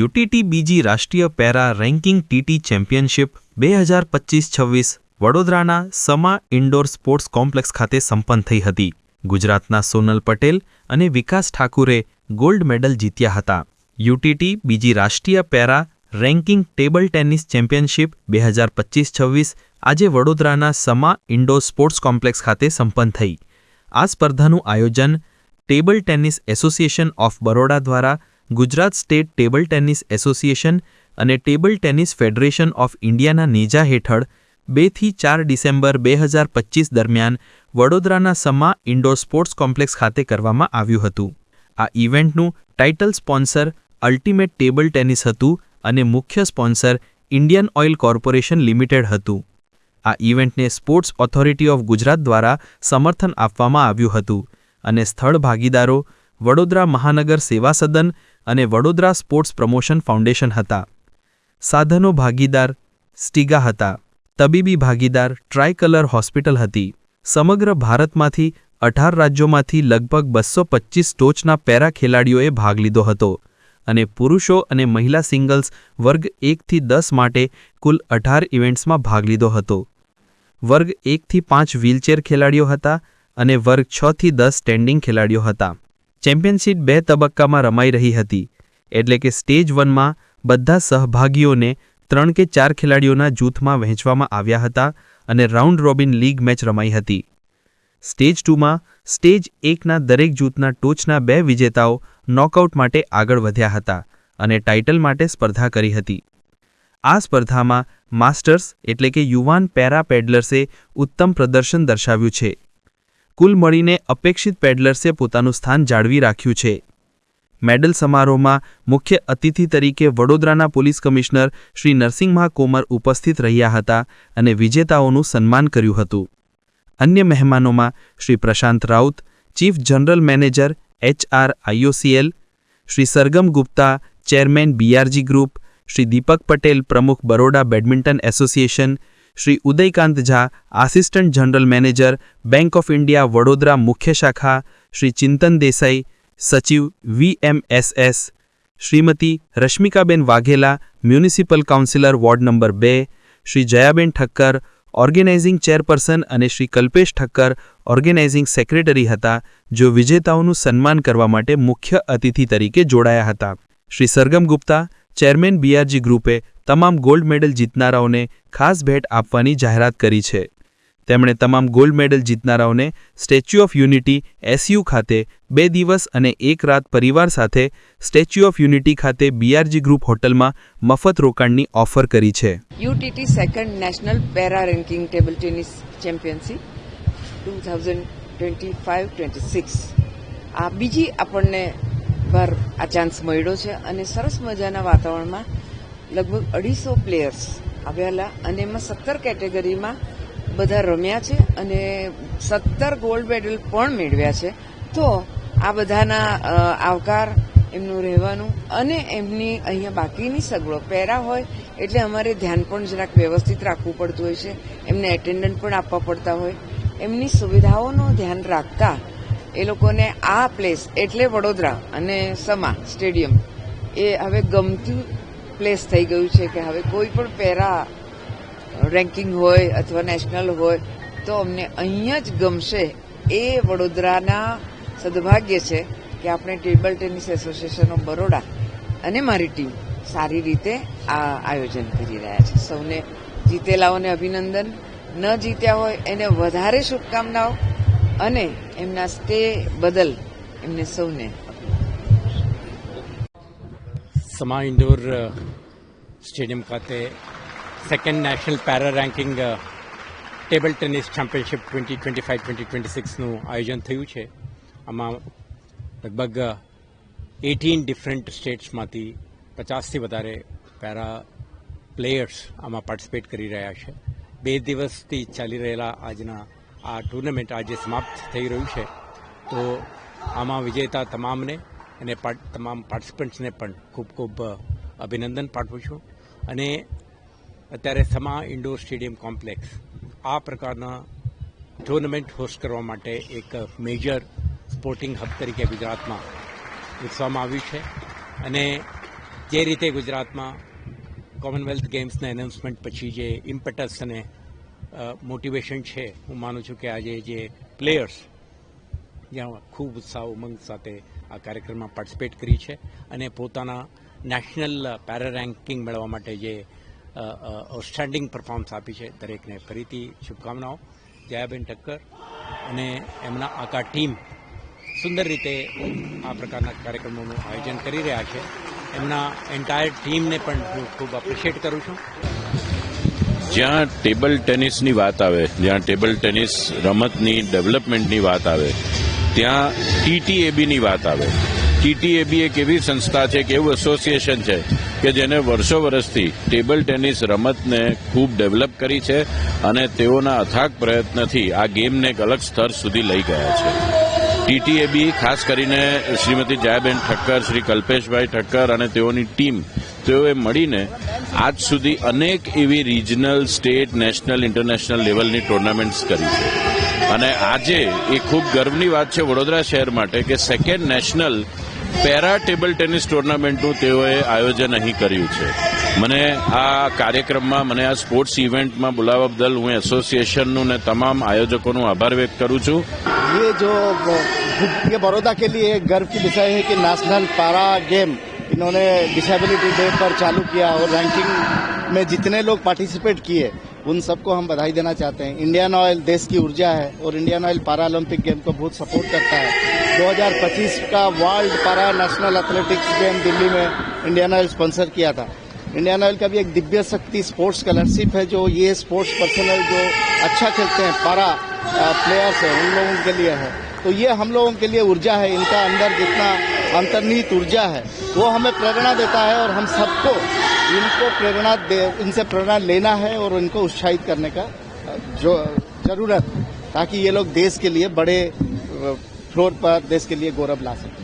UTT બીજી રાષ્ટ્રીય para ranking TT championship બે હજાર પચીસ છવ્વીસ વડોદરાના સમા ઇન્ડોર સ્પોર્ટ્સ કોમ્પ્લેક્સ ખાતે સંપન્ન થઈ હતી. ગુજરાતના સોનલ પટેલ અને વિકાસ ઠાકુરે ગોલ્ડ મેડલ જીત્યા હતા. યુટીટી બીજી રાષ્ટ્રીય para ranking table tennis championship બે હજાર પચીસ છવ્વીસ આજે વડોદરાના સમા ઇન્ડોર સ્પોર્ટ્સ કોમ્પ્લેક્સ ખાતે સંપન્ન થઈ. આ સ્પર્ધાનું આયોજન table tennis association of Baroda દ્વારા Gujarat state table tennis association અને ટેબલ ટેનિસ ફેડરેશન ઓફ ઇન્ડિયાના નેજા હેઠળ બેથી ચાર ડિસેમ્બર બે હજાર પચીસ દરમિયાન વડોદરાના સમા ઇન્ડોર સ્પોર્ટ્સ કોમ્પ્લેક્સ ખાતે કરવામાં આવ્યું હતું. આ ઇવેન્ટનું title sponsor ultimate table tennis હતું અને મુખ્ય sponsor Indian Oil Corporation Limited હતું. આ ઇવેન્ટને સ્પોર્ટ્સ ઓથોરિટી ઓફ ગુજરાત દ્વારા સમર્થન આપવામાં આવ્યું હતું અને સ્થળ ભાગીદારો વડોદરા મહાનગર સેવા સદન અને વડોદરા સ્પોર્ટ્સ પ્રમોશન ફાઉન્ડેશન હતા. સાધનો ભાગીદાર સ્ટીગા હતા. તબીબી ભાગીદાર ટ્રાયકલર હોસ્પિટલ હતી. સમગ્ર ભારતમાંથી અઢાર રાજ્યોમાંથી લગભગ બસો પચીસ ટોચના પેરા ખેલાડીઓએ ભાગ લીધો હતો અને પુરુષો અને મહિલા સિંગલ્સ વર્ગ એકથી દસ માટે કુલ અઢાર ઇવેન્ટ્સમાં ભાગ લીધો હતો. વર્ગ એકથી પાંચ વ્હીલચેર ખેલાડીઓ હતા અને વર્ગ છથી દસ સ્ટેન્ડિંગ ખેલાડીઓ હતા. ચેમ્પિયનશિપ બે તબક્કામાં રમાઈ રહી હતી, એટલે કે સ્ટેજ વનમાં બધા સહભાગીઓને ત્રણ કે ચાર ખેલાડીઓના જૂથમાં વહેંચવામાં આવ્યા હતા અને રાઉન્ડ રોબિન લીગ મેચ રમાઈ હતી. સ્ટેજ ટુમાં સ્ટેજ એકના દરેક જૂથના ટોચના બે વિજેતાઓ નોકઆઉટ માટે આગળ વધ્યા હતા અને ટાઇટલ માટે સ્પર્ધા કરી હતી. આ સ્પર્ધામાં માસ્ટર્સ એટલે કે યુવાન પેરા પેડલર્સે ઉત્તમ પ્રદર્શન દર્શાવ્યું છે. કુલ મળીને અપેક્ષિત પેડલર્સે પોતાનું સ્થાન જાળવી રાખ્યું છે. મેડલ સમારોહમાં મુખ્ય અતિથિ તરીકે વડોદરાના પોલીસ કમિશનર શ્રી નરસિંહમા કોમર ઉપસ્થિત રહ્યા હતા અને વિજેતાઓનું સન્માન કર્યું હતું. અન્ય મહેમાનોમાં Shri Prashant Raut, chief general manager HR IOCL Shri Sargam Gupta, chairman BRG group, Shri Deepak Patel પ્રમુખ Baroda badminton association Shri Udaykant Jha assistant general manager Bank of India Vadodara મુખ્ય શાખા, શ્રી ચિંતન દેસાઈ, સચિવ VMSS Shrimati Rashmikaben Vaghela municipal councillor ward number બે, Shri Jayaben Thakkar organising chairperson અને Shri Kalpesh Thakkar organising secretary હતા, જો વિજેતાઓનું સન્માન કરવા માટે મુખ્ય અતિથિ તરીકે જોડાયા હતા. શ્રી સરગમ ગુપ્તા ચેરમેન બીઆરજી ગ્રુપે તમામ ગોલ્ડ મેડલ જીતનારાઓને ખાસ ભેટ આપવાની જાહેરાત કરી છે. તેમણે તમામ ગોલ્ડ મેડલ જીતનારાઓને સ્ટેચ્યુ ઓફ યુનિટી એસયુ ખાતે બે દિવસ અને એક રાત પરિવાર સાથે સ્ટેચ્યુ ઓફ યુનિટી ખાતે બીઆરજી ગ્રુપ હોટલમાં મફત રોકાણની ઓફર કરી છે. UTT second national para ranking table tennis championship two thousand twenty five, twenty six. આ બીજી આપણને વાર આ ચાન્સ મળ્યો છે અને સરસ મજાના વાતાવરણમાં લગભગ અઢીસો પ્લેયર્સ આવેલા અને એમાં સત્તર કેટેગરીમાં બધા રમ્યા છે અને સત્તર ગોલ્ડ મેડલ પણ મેળવ્યા છે. તો આ બધાના આવકાર એમનું રહેવાનું અને એમની અહીંયા બાકીની સગવડો. પહેરા હોય એટલે અમારે ધ્યાન પણ જરાક વ્યવસ્થિત રાખવું પડતું હોય છે. એમને એટેન્ડન્ટ પણ આપવા પડતા હોય. એમની સુવિધાઓનું ધ્યાન રાખતા એ લોકોને આ પ્લેસ એટલે વડોદરા અને સમા સ્ટેડિયમ એ હવે ગમતું પ્લેસ થઈ ગયું છે કે હવે કોઈ પણ પેરા રેન્કિંગ હોય અથવા નેશનલ હોય, તો અમને અહીંયા જ ગમશે. એ વડોદરાના સદભાગ્ય છે કે આપણે table tennis association of Baroda અને મારી ટીમ સારી રીતે આ આયોજન કરી રહ્યા છે. સૌને જીતેલાઓને અભિનંદન. ન જીત્યા હોય એને વધારે શુભકામનાઓ અને એમના સ્ટે બદલ એમને સૌને સમા ઇન્ડોર સ્ટેડિયમ ખાતે second national para ranking table tennis championship twenty twenty five twenty twenty સિક્સનું આયોજન થયું છે. આમાં લગભગ એટીન ડિફરન્ટ સ્ટેટ્સમાંથી પચાસથી વધારે પેરા પ્લેયર્સ આમાં પાર્ટિસિપેટ કરી રહ્યા છે. બે દિવસથી ચાલી રહેલા આજના આ ટુર્નામેન્ટ આજે સમાપ્ત થઈ રહ્યું છે. તો આમાં વિજેતા તમામને અને તમામ પાર્ટિસિપન્ટ્સને પણ ખૂબ ખૂબ અભિનંદન પાઠવું છું. અને અત્યારે સમા ઇન્ડોર સ્ટેડિયમ કોમ્પ્લેક્સ આ પ્રકારના ટુર્નામેન્ટ હોસ્ટ કરવા માટે એક મેજર સ્પોર્ટિંગ હબ તરીકે ગુજરાતમાં વિકસાવવામાં આવ્યું છે. અને જે રીતે ગુજરાતમાં કોમનવેલ્થ ગેમ્સના એનાઉન્સમેન્ટ પછી જે ઇમ્પેટસ અને મોટિવેશન છે, હું માનું છું કે આજે જે પ્લેયર્સ જ્યાં ખૂબ ઉત્સાહ ઉમંગ સાથે આ કાર્યક્રમમાં પાર્ટિસિપેટ કરી છે અને પોતાના નેશનલ પેરા રેન્કિંગ મેળવવા માટે જે આઉટસ્ટેન્ડિંગ પરફોર્મન્સ આપી છે દરેકને ફરીથી શુભકામનાઓ. જયાબેન ઠક્કર અને એમના આખા ટીમ સુંદર રીતે આ પ્રકારના કાર્યક્રમોનું આયોજન કરી રહ્યા છે. એમના એન્ટાયર ટીમને પણ હું ખૂબ એપ્રિશિએટ કરું છું. જ્યાં ટેબલ ટેનિસની વાત આવે, જ્યાં ટેબલ ટેનિસ રમતની ડેવલપમેન્ટની વાત આવે ત્યાં ટીટીએબીની વાત આવે. ટીટીએબી એક એવી સંસ્થા છે કે એવું એસોસિએશન છે કે જેને વર્ષો વર્ષથી ટેબલ ટેનિસ રમતને ખૂબ ડેવલપ કરી છે અને તેઓના અથાગ પ્રયત્નથી આ ગેમને એક અલગ સ્તર સુધી લઈ ગયા છે. ટીટીએબી ખાસ કરીને શ્રીમતી જયાબેન ઠક્કર, શ્રી કલ્પેશભાઈ ઠક્કર અને તેઓની ટીમ તેઓએ મળીને આજ સુધી અનેક એવી રિજનલ સ્ટેટ નેશનલ ઇન્ટરનેશનલ લેવલની ટુર્નામેન્ટ્સ કરી છે. અને આજે એ ખૂબ ગર્વની વાત છે વડોદરા શહેર માટે કે second national para table tennis ટુર્નામેન્ટનું તેઓએ આયોજન અહીં કર્યું છે મને આ કાર્યક્રમમાં મને આ સ્પોર્ટ્સ ઇવેન્ટમાં બોલાવવા બદલ હું એસોસિએશનનું ને તમામ આયોજકોનું આભાર વ્યક્ત કરું છું ये जो ये बड़ौदा के लिए एक गर्व की विषय है कि नेशनल पारा गेम इन्होंने डिसेबिलिटी डे पर चालू किया और रैंकिंग में जितने लोग पार्टिसिपेट किए, उन सबको हम बधाई देना चाहते हैं। इंडियन ऑयल देश की ऊर्जा है और Indian Oil para Olympic game को बहुत सपोर्ट करता है। 2025 का वर्ल्ड पारा नेशनल एथलेटिक्स गेम दिल्ली में इंडियन ऑयल स्पॉन्सर किया था। इंडियन ऑयल का भी एक दिव्य शक्ति स्पोर्ट्स स्कॉलरशिप है, जो ये स्पोर्ट्स पर्सनल जो अच्छा खेलते हैं पारा प्लेयर्स है, उन लोगों के लिए है। तो ये हम लोगों के लिए ऊर्जा है। इनका अंदर जितना अंतर्निहित ऊर्जा है, वो हमें प्रेरणा देता है और हम सबको इनको प्रेरणा दे, इनसे प्रेरणा लेना है और इनको उत्साहित करने का जो, ज़रूरत ताकि ये लोग देश के लिए बड़े फ्लोर पर, देश के लिए गौरव ला सकें।